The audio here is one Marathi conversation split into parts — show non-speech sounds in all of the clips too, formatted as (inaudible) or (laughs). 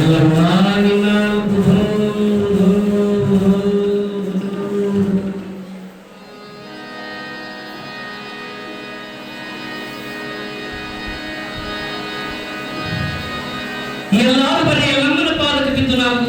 ಎಲ್ಲಾ ಬರೆಯ ಎಲ್ಲರ ಪಾಲಕ ಬಿದ್ದು ನಾವು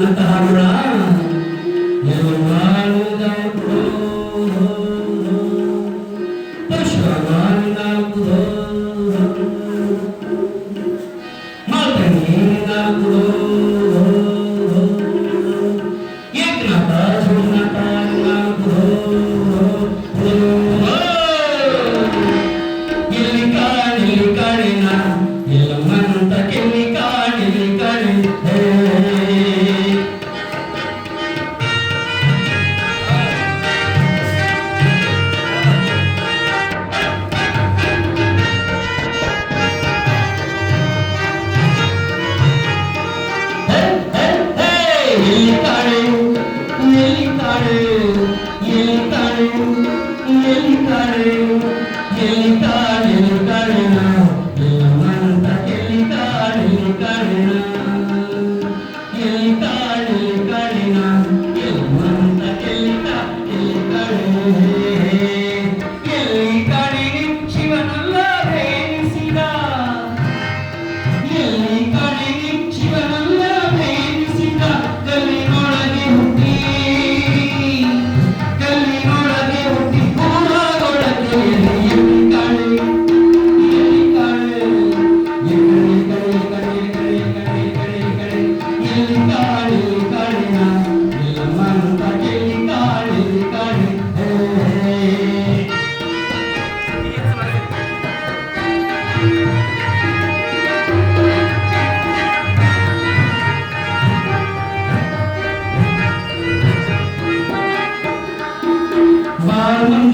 at (laughs) the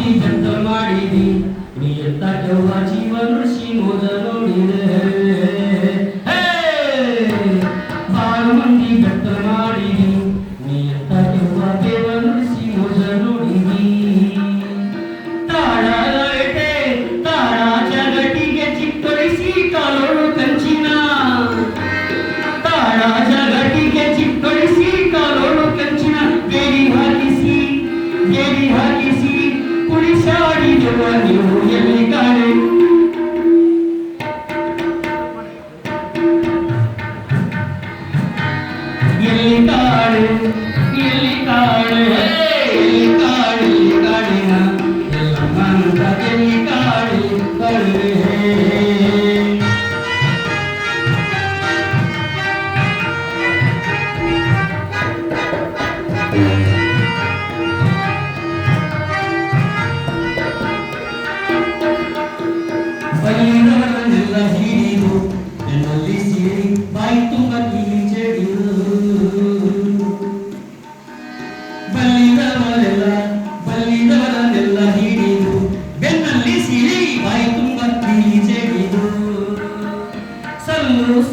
ती थंड माडी दी मी यत्ता केव्हाची मोजन ही काळी ही काळी राणीला समंत किन काळी करते पयरे न जलीदी नल्ली Jerusalem.